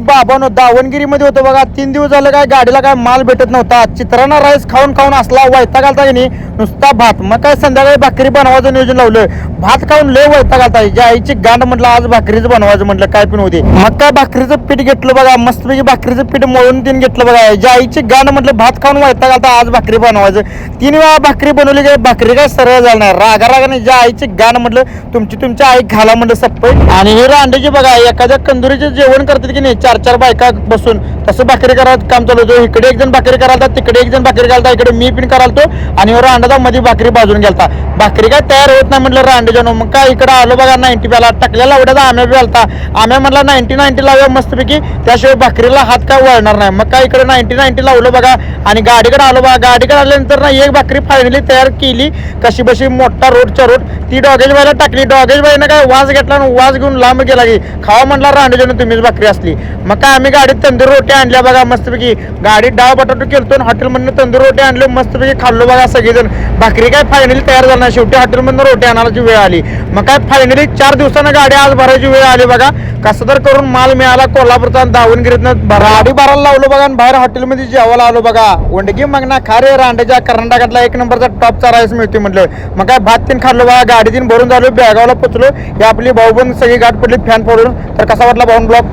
बाबानो दावणगिरीमध्ये होतो बघा. तीन दिवस झालं काय गाडीला काय माल भेटत नव्हता. चित्रांना राईस खाऊन खाऊन असला वैता घालता की नाही? नुसता भात. मग काय संध्याकाळी भाकरी बनवायचं नियोजन लावलं. भात खाऊन लय वैता घालता ज्या आईची गांड म्हटलं आज भाकरीच बनवायचं म्हटलं काय पण होते मग काय भाकरीचं पीठ घेतलं बघा. मस्तपैकी भाकरीचं पीठ मळून तीन घेतलं बघा. ज्या आईची गांड म्हटलं भात खाऊन वैता घालता आज भाकरी बनवायचं. तीन वेळा भाकरी बनवली काय भाकरी काय सरळ झालं नाही. रागा रागाने ज्या आईची गांड म्हटलं तुमची तुमच्या आई घाला म्हटलं सप्पय आणि हे रांडीची बघा एखाद्या कंदुरीचे जेवण करतात की नाही चार चार बायका बसून तसं भाकरी करायचं काम चालू होतं. इकडे एक जण भाकरी करायला तिकडे एक जण भाकरी घालता इकडे मी पण करालतो आणि ह्यो रांडाचा मध्ये भाकरी बाजून गेलता. भाकरी काय तयार होत नाही म्हटलं रांडेच्या मग काय इकडे आलो बघा नाईन्टी प्याला. टाकलेला एवढ्याचा आम्या बी आलता. आम्या म्हटला नाईन्टी नाईन्टी लावूया मस्तपैकी. त्याशिवाय भाकरीला हात काय वळणार नाही. मग काय इकडे नाईन्टी नाईन्टी लावलं बघा आणि गाडीकडे आलो बघा. गाडीकडे आल्यानंतर ना एक भाकरी फायनली तयार केली. कशी बशी मोठा रोडच्या रोड ती डॉगेजबाईला टाकली. डॉगेजबाईनं काय वास घेतला आणि वाज घेऊन लांब गेला की. खावा म्हणला रांडेजन तुम्हीच भाकरी असली. मग काय आम्ही गाडीत तंदूर रोटी आणल्या बघा मस्तपैकी. गाडीत डाळ बटाटो केलतो हॉटेलमधनं तंदूर रोटी आणले मस्तपैकी खाल्लो बघा सगळेजण. भाकरी काय फायनली तयार झाली नाही. शेवटी हॉटेलमधनं रोटी आणायची वेळ आली. मग काय फायनली चार दिवसानं गाडी आज भरायची वेळ आली बघा. कसं तर करून माल मिळाला कोल्हापूरचा दावणगिरीतनं गाडी भरायला लावलो बघा आणि बाहेर हॉटेलमध्ये जेवायला आलो बघा. वंडगी मागणा खारे रांडेच्या कर्नाटकातला एक नंबरचा टॉपचा राईस मिळतो म्हटलं. मग काय भात तीन खाल्लो बघा. गाडी तीन भरून झालो बेळगावला पोचलो हे आपली भाऊबंद सगळी गाठ पडली फॅन पडून तर कसा वाटला भाऊन ब्लॉक